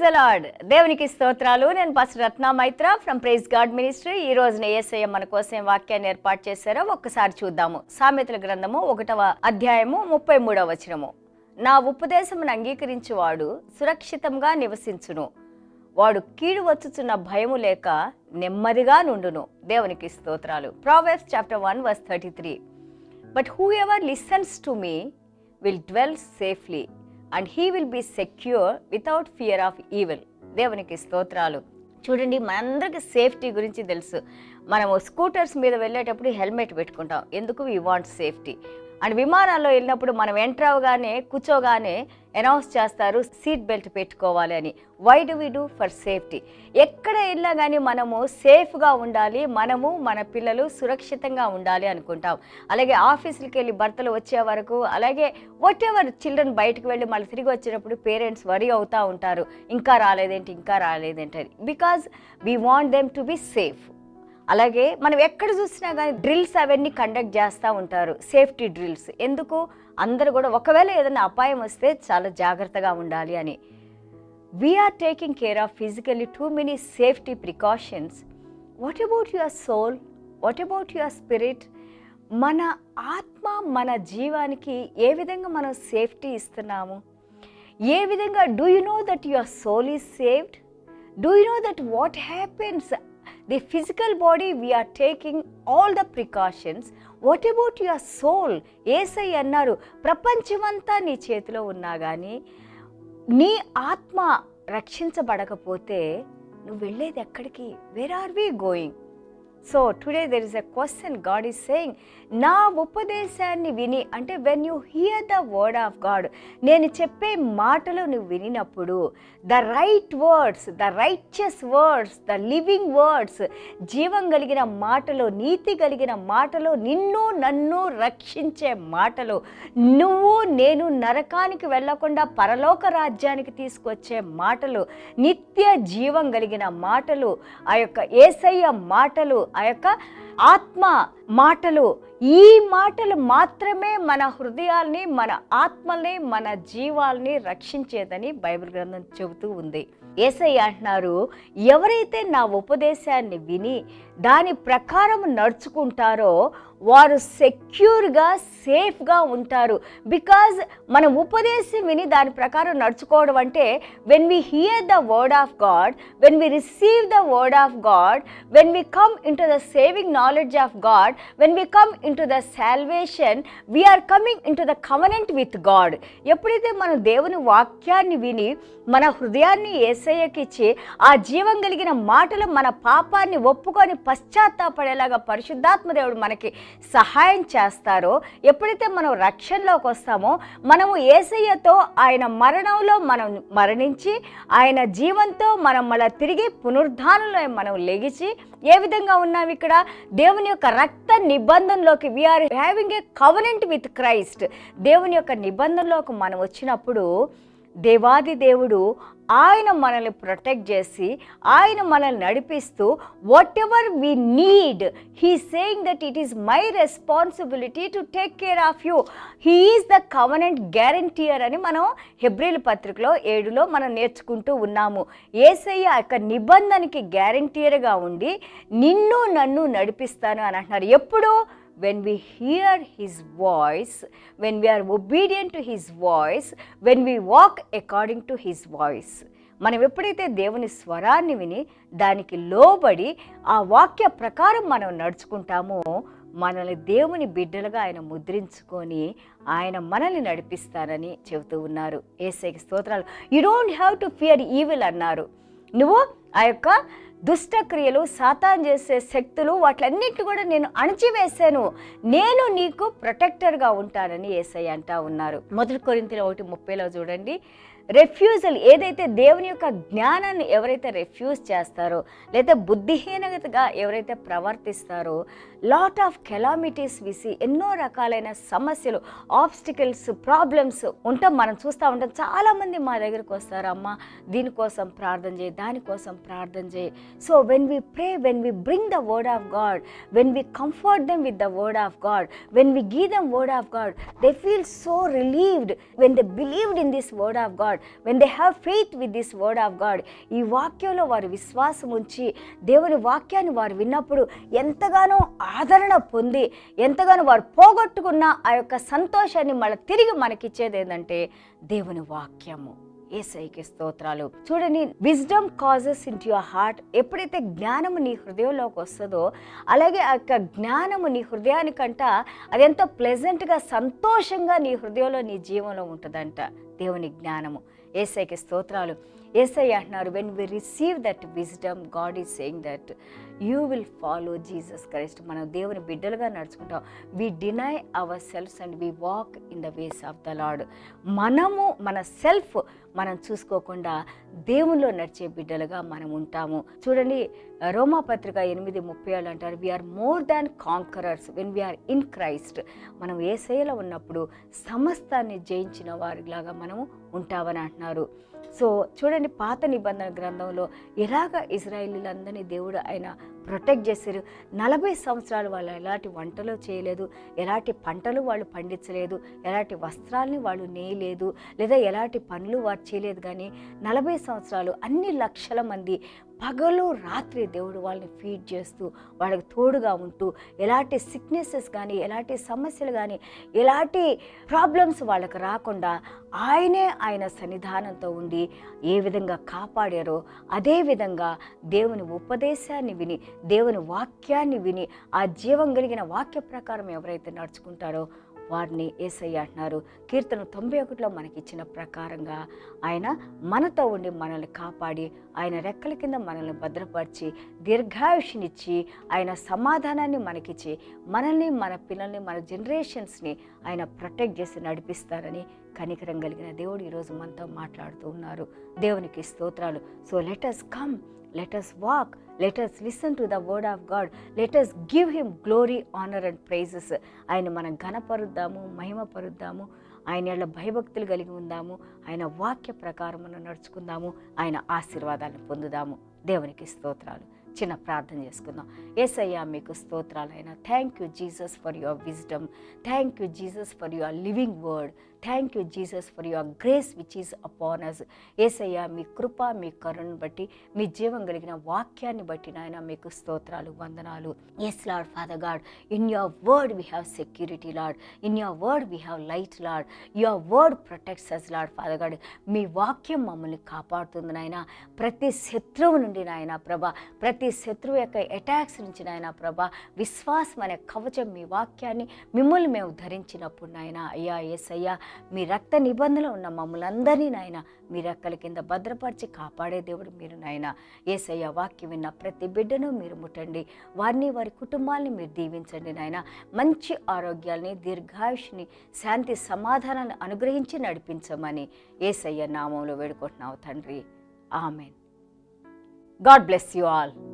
Praise అలాడ్ దేవునికి స్తోత్రాలు. నేను pass Ratna Maitra from praise God ministry ఈ రోజున ఏసయ్య మన కోసం వాక్యాన్ని ఏర్పాటు చేశారో ఒక్కసారి చూద్దాము. సామెతల గ్రంథము ఒకటవ అధ్యాయము ముప్పై మూడవ వచనము. నా ఉపదేశమును అంగీకరించువాడు సురక్షితంగా నివసించును. వాడు కీడు వచ్చుచున్న భయము లేక నెమ్మదిగా నుండును. దేవునికి స్తోత్రాలు. Proverbs chapter one verse thirty three but whoever listens to me will dwell safely and he will be secure without fear of evil దేవునికి స్తోత్రాలు. చూడండి మనందరికి సేఫ్టీ గురించి తెలుసు. మనము స్కూటర్స్ మీద వెళ్ళేటప్పుడు హెల్మెట్ పెట్టుకుంటాం. ఎందుకు? వీ వాంట్ సేఫ్టీ అండ్ విమానాల్లో వెళ్ళినప్పుడు మనం ఎంటర్ అవగానే కూర్చోగానే అనౌన్స్ చేస్తారు సీట్ బెల్ట్ పెట్టుకోవాలి అని. Why do we do for safety ఎక్కడ వెళ్ళినా కానీ మనము సేఫ్గా ఉండాలి మనము మన పిల్లలు సురక్షితంగా ఉండాలి అనుకుంటాం. అలాగే ఆఫీసులకి వెళ్ళి భర్తలు వచ్చే వరకు అలాగే వాట్ ఎవర్ చిల్డ్రన్ బయటకు వెళ్ళి మళ్ళీ తిరిగి వచ్చేటప్పుడు పేరెంట్స్ వరి అవుతూ ఉంటారు. ఇంకా రాలేదేంటి ఇంకా రాలేదేంటి అని. Because we want them to be safe అలాగే మనం ఎక్కడ చూసినా కానీ డ్రిల్స్ అవన్నీ కండక్ట్ చేస్తూ ఉంటారు. Safety drills. ఎందుకు? అందరూ కూడా ఒకవేళ ఏదైనా అపాయం వస్తే చాలా జాగ్రత్తగా ఉండాలి అని. We're taking care of physically too many safety precautions what about your soul what about your spirit మన ఆత్మ మన జీవానికి ఏ విధంగా మనం సేఫ్టీ ఇస్తున్నాము? ఏ విధంగా do you know that your soul is saved do you know that what happens the physical body we're taking all the precautions what about your soul Yesai అన్నారు ప్రపంచమంతా నీ చేతిలో ఉన్నా కానీ నీ ఆత్మ రక్షించబడకపోతే నువ్వు వెళ్ళేది ఎక్కడికి? Where are we going so today there is a question God is saying నా ఉపదేశాన్ని విని అంటే when you hear the word of God నేను చెప్పే మాటలు నువ్వు వినినప్పుడు the right words the righteous words the living words జీవం కలిగిన మాటలు నీతి కలిగిన మాటలు నిన్ను నన్ను రక్షించే మాటలు నువ్వు నేను నరకానికి వెళ్ళకుండా పరలోక రాజ్యానికి తీసుకొచ్చే మాటలు నిత్య జీవం కలిగిన మాటలు ఆ యొక్క ఏసయ్య మాటలు ఆ యొక్క ఆత్మ మాటలు ఈ మాటలు మాత్రమే మన హృదయాల్ని మన ఆత్మల్ని మన జీవాల్ని రక్షించేదని బైబిల్ గ్రంథం చెబుతూ ఉంది. ఏసై అంటున్నారు ఎవరైతే నా ఉపదేశాన్ని విని దాని ప్రకారం నడుచుకుంటారో వారు సెక్యూర్గా సేఫ్గా ఉంటారు. బికాజ్ మన ఉపదేశం విని దాని ప్రకారం నడుచుకోవడం అంటే when we hear the word of God when we receive the word of God when we come into the saving knowledge of God when we come into the salvation we're coming into the covenant with God ఎప్పుడైతే మనం దేవుని వాక్యాన్ని విని మన హృదయాన్ని ఏసయ్యకిచ్చి ఆ జీవం కలిగిన మాటలు మన పాపాన్ని ఒప్పుకొని పశ్చాత్తాపడేలాగా పరిశుద్ధాత్మ దేవుడు మనకి సహాయం చేస్తారో ఎప్పుడైతే మనం రక్షణలోకి వస్తామో మనము ఏసయ్యతో ఆయన మరణంలో మనం మరణించి ఆయన జీవంతో మనం మళ్ళీ తిరిగి పునరుద్ధానంలో మనం లెగిచి ఏ విధంగా ఉన్నాం ఇక్కడ? దేవుని యొక్క రక్త నిబంధనలోకి we're having a covenant with Christ దేవుని యొక్క నిబంధనలోకి మనం వచ్చినప్పుడు దేవాది దేవుడు ఆయన మనల్ని ప్రొటెక్ట్ చేసి ఆయన మనల్ని నడిపిస్తూ whatever we need he saying that it is my responsibility to take care of you he is the covenant guarantor అని మనం హెబ్రిల్ పత్రికలో ఏడులో మనం నేర్చుకుంటూ ఉన్నాము. ఏసయ్య యొక్క నిబంధనకి గ్యారంటీయర్గా ఉండి నిన్ను నన్ను నడిపిస్తాను అని అంటున్నారు. ఎప్పుడు when we hear his voice, when we are obedient to his voice, when we walk according to his voice. మనం ఎప్పుడైతే దేవుని స్వరాన్ని విని దానికి లోబడి ఆ వాక్య ప్రకారం మనం నడుచుకుంటామో మనల్ని దేవుని బిడ్డలుగా ఆయన ముద్రించుకొని ఆయన మనల్ని నడిపిస్తారని చెబుతూ ఉన్నారు. ఏసైకి స్తోత్రాలు. You don't have to fear evil అన్నారు. నువ్వు ఆ యొక్క దుష్టక్రియలు సాతాన్ చేసే శక్తులు వాటిలన్నింటినీ కూడా నేను అణచివేశాను. నేను నీకు ప్రొటెక్టర్గా ఉంటానని ఏసై అంటా ఉన్నారు. మొదటి కొరింతలో ఒకటి ముప్పైలో చూడండి. రెఫ్యూజల్ ఏదైతే దేవుని యొక్క జ్ఞానాన్ని ఎవరైతే రెఫ్యూజ్ చేస్తారో లేదా బుద్ధిహీనతగా ఎవరైతే ప్రవర్తిస్తారో లాట్ ఆఫ్ కెలామిటీస్ విసి ఎన్నో రకాలైన సమస్యలు ఆబ్స్టికల్స్ ప్రాబ్లమ్స్ ఉంటాం మనం చూస్తూ ఉంటాం. చాలామంది మా దగ్గరకు వస్తారు అమ్మ దీనికోసం ప్రార్థన చేయి దానికోసం ప్రార్థన చేయి so when we pray when we bring the word of God when we comfort them with the word of God when we give them word of God they feel so relieved when they believed in this word of God when they have faith with this word of God ఈ వాక్యంలో వారు విశ్వాసం ఉంచి దేవుని వాక్యాన్ని వారు విన్నప్పుడు ఎంతగానో ఆదరణ పొంది ఎంతగానో వారు పోగొట్టుకున్న ఆ యొక్క సంతోషాన్ని మళ్ళీ తిరిగి మనకిచ్చేది ఏంటంటే దేవుని వాక్యము. ఏసైకి స్తోత్రాలు. చూడండి wisdom causes in your heart ఎప్పుడైతే జ్ఞానము నీ హృదయంలోకి వస్తుందో అలాగే ఆ యొక్క జ్ఞానము నీ హృదయానికంట అది ఎంతో ప్లెజెంట్గా సంతోషంగా నీ హృదయంలో నీ జీవంలో ఉంటుందంట దేవుని జ్ఞానము. ఏసైకి స్తోత్రాలు. ఏసై అంటున్నారు when we receive that wisdom God is saying that you will follow Jesus Christ మనం దేవుని బిడ్డలుగా నడుచుకుంటాం. We deny our selfs and we walk in the ways of the lord మనము మన సెల్ఫ్ మనం చూసుకోకుండా దేవుల్లో నడిచే బిడ్డలుగా మనం ఉంటాము. చూడండి రోమాపత్రిక ఎనిమిది ముప్పై ఏళ్ళు అంటారు we're more than conquerors when we're in Christ మనం ఏ శైలో ఉన్నప్పుడు సమస్తాన్ని జయించిన వారిలాగా మనము ఉంటామని అంటున్నారు. సో చూడండి పాత నిబంధన గ్రంథంలో ఎలాగ ఇజ్రాయిలీలందరినీ దేవుడు ఆయన ప్రొటెక్ట్ చేశారు. నలభై సంవత్సరాలు వాళ్ళు ఎలాంటి వంటలు చేయలేదు ఎలాంటి పంటలు వాళ్ళు పండించలేదు ఎలాంటి వస్త్రాలని వాళ్ళు నేయలేదు లేదా ఎలాంటి పనులు వారు చేయలేదు. కానీ నలభై సంవత్సరాలు అన్ని లక్షల మంది పగలు రాత్రి దేవుడు వాళ్ళని ఫీడ్ చేస్తూ వాళ్ళకి తోడుగా ఉంటూ ఎలాంటి సిక్నెసెస్ కానీ ఎలాంటి సమస్యలు కానీ ఎలాంటి ప్రాబ్లమ్స్ వాళ్ళకి రాకుండా ఆయనే ఆయన సన్నిధానంతో ఉండి ఏ విధంగా కాపాడారో అదే విధంగా దేవుని ఉపదేశాన్ని విని దేవుని వాక్యాన్ని విని ఆ జీవం కలిగిన వాక్య ప్రకారం ఎవరైతే నడుచుకుంటారో వారిని ఏసయ్య అంటున్నారు. కీర్తన తొంభై ఒకటిలో మనకి ఇచ్చిన ప్రకారంగా ఆయన మనతో ఉండి మనల్ని కాపాడి ఆయన రెక్కల కింద మనల్ని భద్రపరిచి దీర్ఘాయుషినిచ్చి ఆయన సమాధానాన్ని మనకిచ్చి మనల్ని మన పిల్లల్ని మన జనరేషన్స్ని ఆయన ప్రొటెక్ట్ చేసి నడిపిస్తారని కనికరం కలిగిన దేవుడు ఈరోజు మనతో మాట్లాడుతూ ఉన్నారు. దేవునికి స్తోత్రాలు. So let us come let us walk let us listen to the word of God let us give him glory honour and praises ఆయన మనం ఘనపరుద్దాము మహిమపరుద్దాము. ఆయన ఏళ్ళ భయభక్తులు కలిగి ఉందాము. ఆయన వాక్య ప్రకారం మనం నడుచుకుందాము. ఆయన ఆశీర్వాదాలను పొందుదాము. దేవునికి స్తోత్రాలు. చిన్న ప్రార్థన చేసుకుందాం. ఏసయ్యా మీకు స్తోత్రాలు అయినా thank you Jesus for your wisdom thank you Jesus for your living word thank you Jesus for your grace which is upon us Yesayya మీ కృప మీ కరుణను బట్టి మీ జీవం కలిగిన వాక్యాన్ని బట్టి నాయన మీకు స్తోత్రాలు వందనాలు. Yes Lord Father God in your word we have security Lord in your word we have light Lord your word protects us Lord Father God మీ వాక్యం మమ్మల్ని కాపాడుతుంది నాయన. ప్రతి శత్రువు నుండి నాయన ప్రభ. ప్రతి శత్రువు యొక్క అటాక్స్ నుంచి నాయన ప్రభ. విశ్వాసం అనే కవచం మీ వాక్యాన్ని మిమ్మల్ని మేము ధరించినప్పుడు నాయన. అయ్యా ఎస్ అయ్యా మీ రక్త నిబంధనలు ఉన్న మమ్మల్ని అందరినీ నాయన మీ రెక్కల కింద భద్రపరిచి కాపాడే దేవుడు మీరు నాయన. ఏసయ్య వాక్యం విన్న ప్రతి బిడ్డను మీరు ముట్టండి. వారిని వారి కుటుంబాలని మీరు దీవించండి నాయన. మంచి ఆరోగ్యాల్ని దీర్ఘాయుష్ని శాంతి సమాధానాన్ని అనుగ్రహించి నడిపించమని ఏసయ్య నామంలో వేడుకుంటున్నావు తండ్రి. Amen. God bless you all.